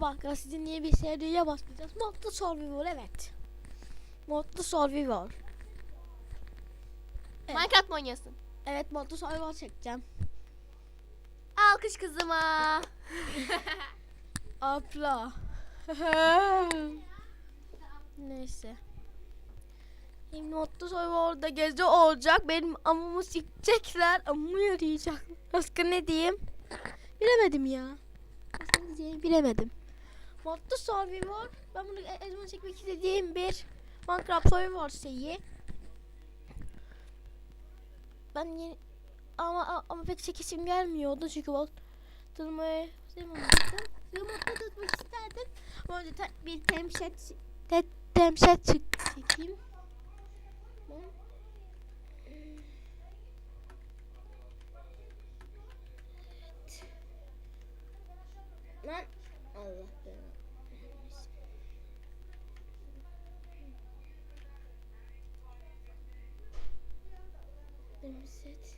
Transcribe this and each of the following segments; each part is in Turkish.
Merhaba sizin yeni bir seriye başlayacağız. Modlu Survivor evet. Modlu Survivor. Evet. Minecraft mı oynuyorsun? Evet modlu Survivor çekeceğim. Alkış kızıma. Abla. Neyse. Şimdi modlu Survivor'da gezi olacak. Benim amımı sikecekler. Amımı yarayacak. Başka ne diyeyim? Bilemedim ya. Başka ne diyeyim bilemedim. Modlu Survivor. Ben bunu e- ezme çekmek istediğim bir Minecraft Survivor şeyi. Ben yeni ama ama pek çekisim gelmiyordu çünkü bak tırmayı. Yumurta tutmak isterdim. Ama önce bir temşet te, temşet çık çekeyim. Ben-. Lan Temşet.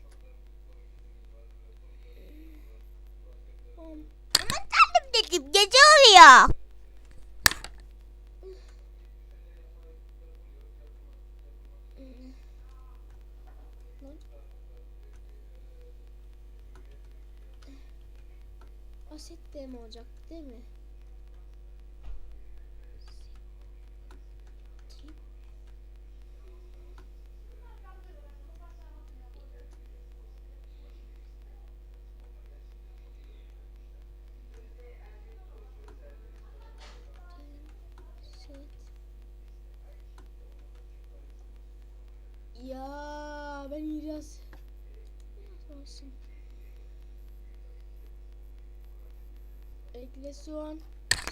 Aman tanrım dedim gece oluyor. Aset de mi olacak değil mi? Ya ben biraz olsun. Ekle soğan.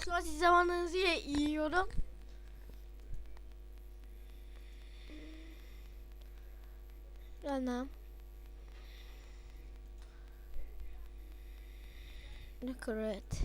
Soğan siz zamanınızı yiyorum. Anam. Ne kret.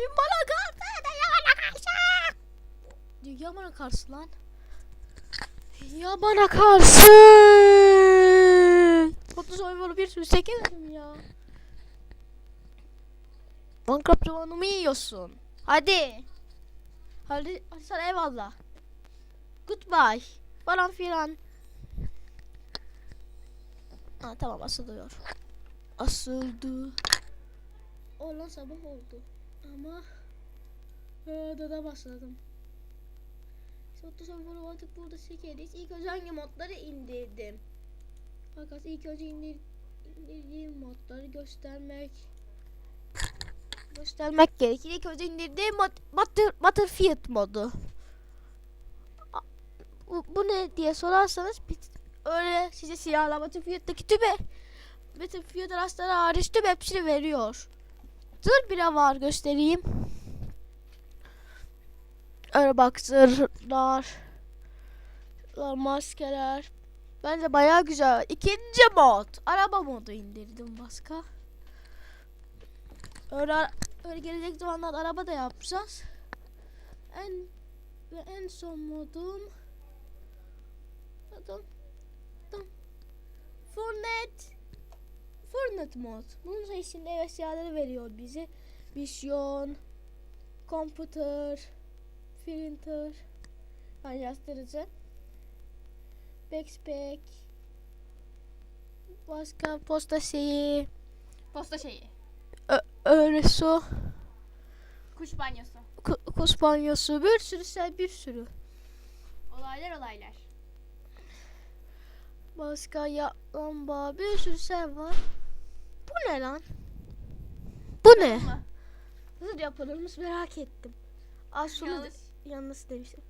Oyun bana karşı. Dünya bana karşı. Dünya bana karşı lan. Dünya bana karşı. Mutlu Survivor'u bir sürü çekemedim ya. Minecraft zamanımı yiyorsun. Hadi. Hadi, hadi sana eyvallah. Goodbye. Falan filan. Ha tamam asılıyor. Asıldı. Olan sabah oldu. Ama Burada da başladım. Mutlu Survivor'u artık burada çekeriz. İlk önce hangi modları indirdim? Fakat ilk önce indir, indirdiğim modları göstermek göstermek gerekir. İlk önce indirdiğim mod Butter, Butterfield modu. Bu, bu ne diye sorarsanız öyle size siyahla Butterfield'daki tübe Battlefield araçları hariç tüm hepsini veriyor. Zırh bile var göstereyim. Zırhlar, Maskeler. Bence bayağı güzel. İkinci mod. Araba modu indirdim başka. Öyle, öyle gelecek zamanlar araba da yapacağız. En ve en son modum Adam Fortnite Fortnite mod. Bunun sayesinde eşyaları veriyor bize. Vizyon, computer, printer, yani yazdırıcı, backpack, başka posta şeyi, Posta şeyi. öyle su, Kuş banyosu. ku- kuş banyosu, bir sürü şey, bir sürü. Olaylar olaylar. Başka ya lamba, bir sürü şey var. Bu ne lan? Bu ne? Mı? Nasıl yapılırmış merak ettim. Az şunu Yanlış. yanlış demiştim.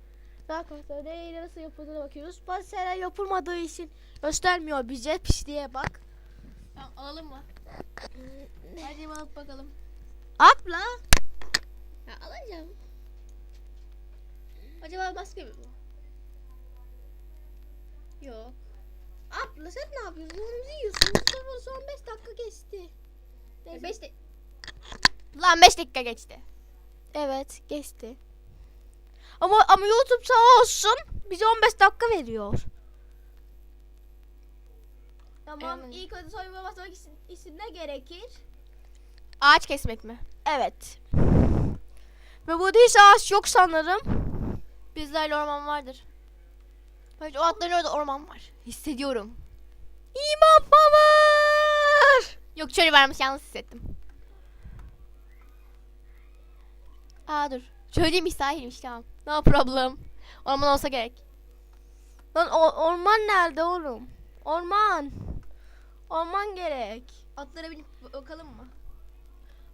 Arkadaşlar neyle nasıl yapıldığına bakıyoruz. Bazı şeyler yapılmadığı için göstermiyor bize. Pisliğe bak. Tamam alalım mı? Hadi alıp bakalım. Abla. Ya alacağım. Acaba maske mi bu? Yok. Abla sen ne yapıyorsun? Onu yiyorsun. Sonra son 5 dakika geçti. 5 de... Lan 5 dakika geçti. Evet geçti. Ama ama YouTube sağ olsun bize 15 dakika veriyor. Tamam Evet. ilk önce soyunma basmak isim, isim ne gerekir? Ağaç kesmek mi? Evet. Ve burada hiç ağaç yok sanırım. Bizlerle orman vardır. Bence o atların orada orman var. Hissediyorum. İmam var. Yok çölü varmış yalnız hissettim. Aa dur. Çöl değilmiş sahilmiş tamam. No problem. Orman olsa gerek. Lan orman nerede oğlum? Orman. Orman gerek. Atlara binip bakalım mı?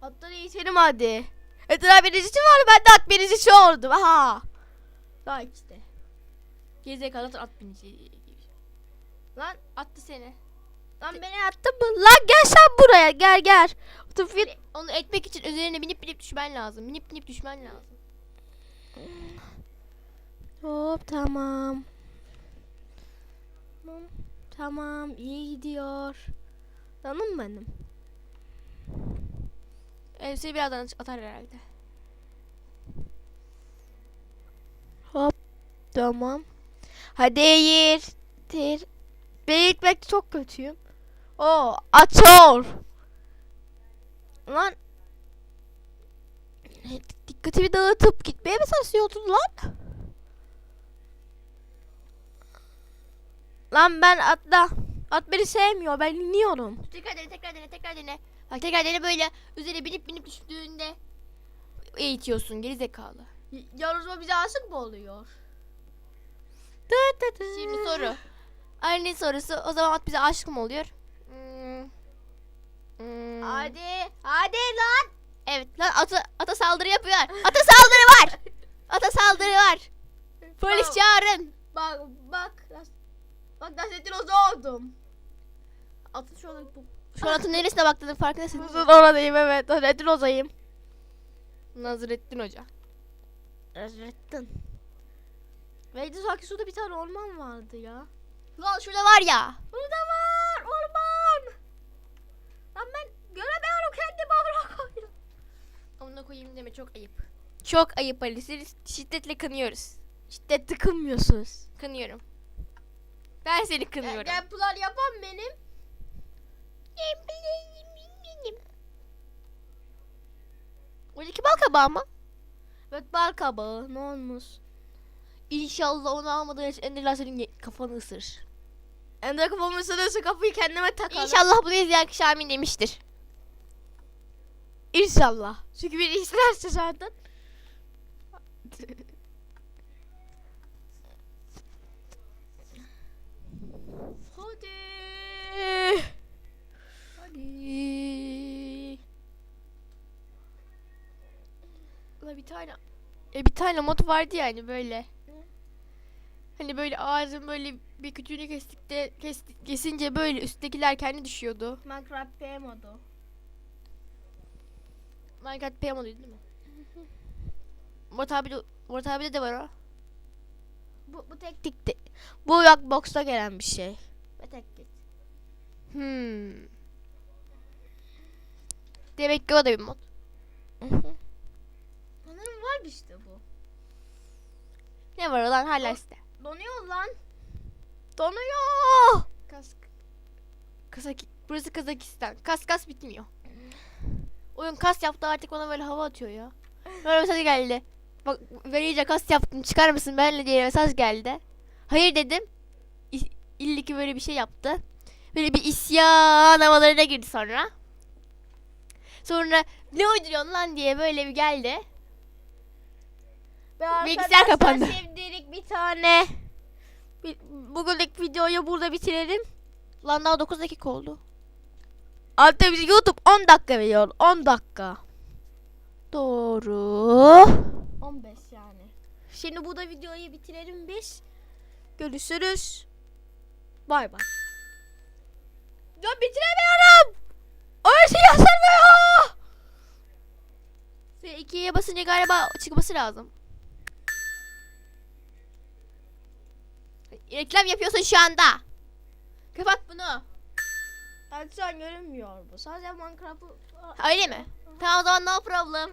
Atları eğitelim hadi. Etraf binicisi var ben de at binicisi oldum. Aha. Daha işte. Gerizekalı at binici. Lan Attı seni. Lan beni attın mı? Lan gel sen buraya gel gel. Tufit. Hani onu etmek için üzerine binip binip düşmen lazım. Binip binip düşmen lazım. Hop tamam. Tamam. Tamam iyi gidiyor. Canım benim. Elbise birazdan atar herhalde. Hop tamam. Hadi eğir. Ben gitmekte çok kötüyüm. O atıyor. Lan. Dikkatimi dağıtıp gitmeye mi sarsıyordun lan? Lan ben atla. At beni sevmiyor. Ben iniyorum. Tekrar dene tekrar dene tekrar dene. Bak tekrar dene böyle üzerine binip binip düştüğünde eğitiyorsun gerizekalı. Yarışma bize aşık mı oluyor? Şimdi soru. Anne sorusu. O zaman at bize aşık mı oluyor? Hmm. Hmm. Hadi. Hadi lan. Evet lan ata, ata saldırı yapıyor. Ata saldırı var. Ata saldırı var. Polis Tamam. çağırın. Bak bak. Bak Nasrettin Hoca oldum. Atın şu an bu. Şu an atın neresine baktığının farkındasın. oradayım evet. Nasrettin Hoca'yım. Nazrettin Hoca. Nasrettin. Neydi sanki şurada bir tane orman vardı ya. Lan şurada var ya. Burada var orman. Lan ben göremiyorum kendimi oraya koydum. Onunla koyayım deme çok ayıp. Çok ayıp Ali. Seni şiddetle kınıyoruz. Şiddet tıkınmıyorsunuz. Kınıyorum. Ben seni kınıyorum. Gameplay yapan benim. Oradaki bal kabağı mı? Evet bal kabağı ne olmuş? İnşallah onu almadan önce Enderler senin kafanı ısırır. Ender kafamı ısırırsa kapıyı kendime takarım. İnşallah bunu izleyen kişi amin demiştir. İnşallah. Çünkü beni isterse zaten. Hadi. Hadi. Ulan bir tane e bir tane mod vardı yani böyle. Hani böyle ağacın böyle bir küçüğünü kestik de kes, kesince böyle üsttekiler kendi düşüyordu. Minecraft P modu. Minecraft PM oluyor değil mi? Murat abi de, Murat abi de var o. Bu, bu tek tikti. Bu Rockbox'ta gelen bir şey. Ve tek tik. Hmm. Demek ki o da bir mod. Sanırım var işte bu. Ne var olan hala site. Donuyor lan. Donuyor. Kask. Kazak Burası Kazakistan. Kas kas bitmiyor. Oyun kas yaptı artık bana böyle hava atıyor ya. Böyle mesaj geldi. Bak ben iyice kas yaptım çıkar mısın benimle diye mesaj geldi. Hayır dedim. İlli ki böyle bir şey yaptı. Böyle bir isyan havalarına girdi sonra. Sonra ne uyduruyorsun lan diye böyle bir geldi. Ve Bilgisayar kapandı. Şimdilik bir tane. Bir, bugünlük videoyu burada bitirelim. Lan daha 9 dakika oldu. Altta bizi YouTube 10 dakika veriyor. 10 dakika. Doğru. 15 yani. Şimdi burada videoyu bitirelim biz. Görüşürüz. Bay bay. Ya bitiremiyorum. Öyle şey yazılmıyor. Ve ikiye basınca galiba çıkması lazım. Reklam yapıyorsun şu anda. Kapat bunu. Hadi an görünmüyor bu. Sadece Minecraft'ı... Öyle mi? Tamam o zaman no problem.